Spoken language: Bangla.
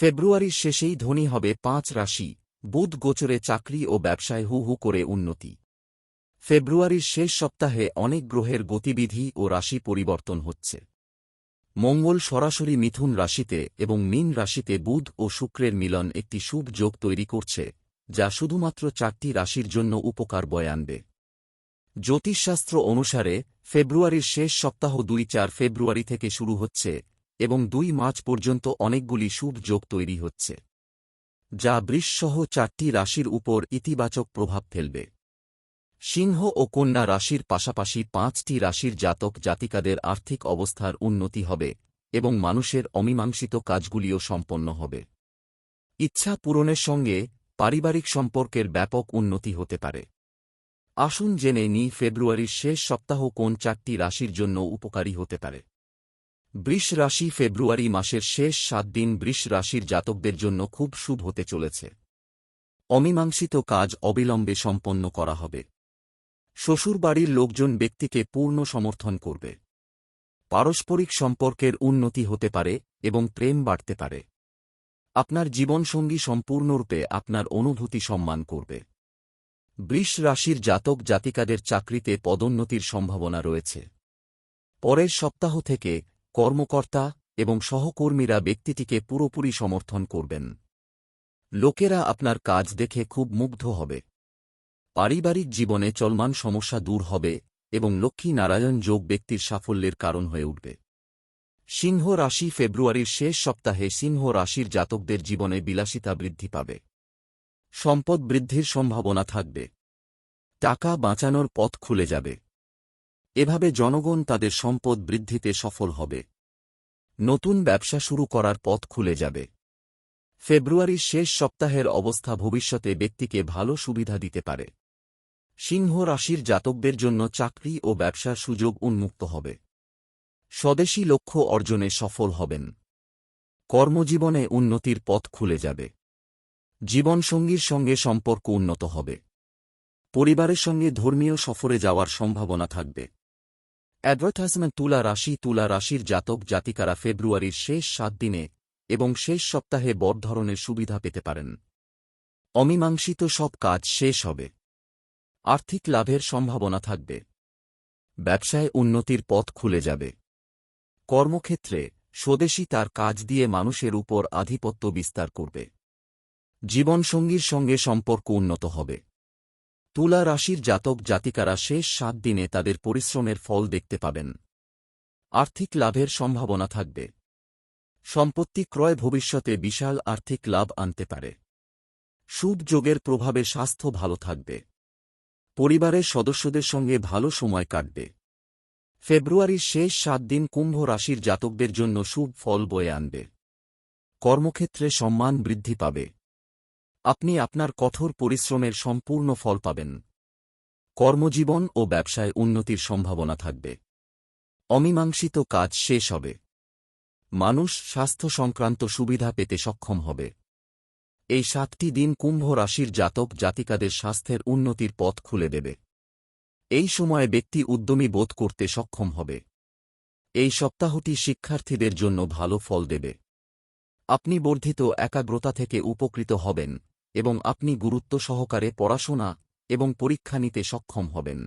ফেব্রুয়ারির শেষেই ধনী হবে পাঁচ রাশি, বুধ গোচরে চাকরি ও ব্যবসায় হু হু করে উন্নতি। ফেব্রুয়ারির শেষ সপ্তাহে অনেক গ্রহের গতিবিধি ও রাশি পরিবর্তন হচ্ছে। মঙ্গল সরাসরি মিথুন রাশিতে এবং মীন রাশিতে বুধ ও শুক্রের মিলন একটি শুভ যোগ তৈরি করছে, যা শুধুমাত্র চারটি রাশির জন্য উপকার বয়ে আনবে। জ্যোতিষশাস্ত্র অনুসারে, ফেব্রুয়ারির শেষ সপ্তাহ দুই চার ফেব্রুয়ারি থেকে শুরু হচ্ছে এবং দুই মার্চ পর্যন্ত অনেকগুলি শুভ যোগ তৈরি হচ্ছে, যা বৃষসহ চারটি রাশির উপর ইতিবাচক প্রভাব ফেলবে। সিংহ ও কন্যা রাশির পাশাপাশি পাঁচটি রাশির জাতক জাতিকাদের আর্থিক অবস্থার উন্নতি হবে এবং মানুষের অমীমাংসিত কাজগুলিও সম্পন্ন হবে। ইচ্ছা পূরণের সঙ্গে পারিবারিক সম্পর্কের ব্যাপক উন্নতি হতে পারে। আসুন জেনে নি ফেব্রুয়ারির শেষ সপ্তাহ কোন চারটি রাশির জন্য উপকারী হতে পারে। বৃষ রাশি ফেব্রুয়ারি মাসের শেষ সাত দিন বৃষ রাশির জাতকদের জন্য খুব শুভ হতে চলেছে। অমীমাংসিত কাজ অবিলম্বে সম্পন্ন করা হবে। শ্বশুরবাড়ির লোকজন ব্যক্তিকে পূর্ণ সমর্থন করবে। পারস্পরিক সম্পর্কের উন্নতি হতে পারে এবং প্রেম বাড়তে পারে। আপনার জীবনসঙ্গী সম্পূর্ণরূপে আপনার অনুভূতি সম্মান করবে। বৃষ রাশির জাতক জাতিকাদের চাকরিতে পদোন্নতির সম্ভাবনা রয়েছে। পরের সপ্তাহ থেকে কর্মকর্তা এবং সহকর্মীরা ব্যক্তিটিকে পুরোপুরি সমর্থন করবেন। লোকেরা আপনার কাজ দেখে খুব মুগ্ধ হবে। পারিবারিক জীবনে চলমান সমস্যা দূর হবে এবং লক্ষ্মী নারায়ণ যোগ ব্যক্তির সাফল্যের কারণ হয়ে উঠবে। সিংহ রাশি ফেব্রুয়ারির শেষ সপ্তাহে সিংহ রাশির জাতকদের জীবনে বিলাসিতা বৃদ্ধি পাবে। সম্পদ বৃদ্ধির সম্ভাবনা থাকবে। টাকা বাঁচানোর পথ খুলে যাবে। এভাবে জনগণ তাদের সম্পদ বৃদ্ধিতে সফল হবে। নতুন ব্যবসা শুরু করার পথ খুলে যাবে। ফেব্রুয়ারির শেষ সপ্তাহের অবস্থা ভবিষ্যতে ব্যক্তিকে ভালো সুবিধা দিতে পারে। সিংহ রাশির জাতকদের জন্য চাকরি ও ব্যবসার সুযোগ উন্মুক্ত হবে। স্বদেশী লক্ষ্য অর্জনে সফল হবেন। কর্মজীবনে উন্নতির পথ খুলে যাবে। জীবনসঙ্গীর সঙ্গে সম্পর্ক উন্নত হবে। পরিবারের সঙ্গে ধর্মীয় সফরে যাওয়ার সম্ভাবনা থাকবে। অ্যাডভার্টাইজমেন্ট তুলা রাশি, তুলা রাশির জাতক জাতিকারা ফেব্রুয়ারির শেষ সাত দিনে এবং শেষ সপ্তাহে বড় ধরনের সুবিধা পেতে পারেন। অমীমাংসিত সব কাজ শেষ হবে। আর্থিক লাভের সম্ভাবনা থাকবে। ব্যবসায় উন্নতির পথ খুলে যাবে। কর্মক্ষেত্রে স্বদেশী তার কাজ দিয়ে মানুষের উপর আধিপত্য বিস্তার করবে। জীবনসঙ্গীর সঙ্গে সম্পর্ক উন্নত হবে। তুলা রাশির জাতক জাতিকারা শেষ সাত দিনে তাদের পরিশ্রমের ফল দেখতে পাবেন। আর্থিক লাভের সম্ভাবনা থাকবে। সম্পত্তি ক্রয় ভবিষ্যতে বিশাল আর্থিক লাভ আনতে পারে। সুদ যোগের প্রভাবে স্বাস্থ্য ভালো থাকবে। পরিবারের সদস্যদের সঙ্গে ভালো সময় কাটবে। ফেব্রুয়ারির শেষ সাত দিন কুম্ভ রাশির জাতকদের জন্য শুভ ফল বয়ে আনবে। কর্মক্ষেত্রে সম্মান বৃদ্ধি পাবে। আপনি আপনার কঠোর পরিশ্রমের সম্পূর্ণ ফল পাবেন। কর্মজীবন ও ব্যবসায় উন্নতির সম্ভাবনা থাকবে। অমীমাংসিত কাজ শেষ হবে। মানুষ স্বাস্থ্য সংক্রান্ত সুবিধা পেতে সক্ষম হবে। এই সাতটি দিন কুম্ভ রাশির জাতক জাতিকাদের স্বাস্থ্যের উন্নতির পথ খুলে দেবে। এই সময়ে ব্যক্তি উদ্যমী বোধ করতে সক্ষম হবে। এই সপ্তাহটি শিক্ষার্থীদের জন্য ভালো ফল দেবে। আপনি বর্ধিত একাগ্রতা থেকে উপকৃত হবেন। এবং আপনি গুরুত্ব সহকারে পড়াশোনা এবং পরীক্ষা নিতে সক্ষম হবেন।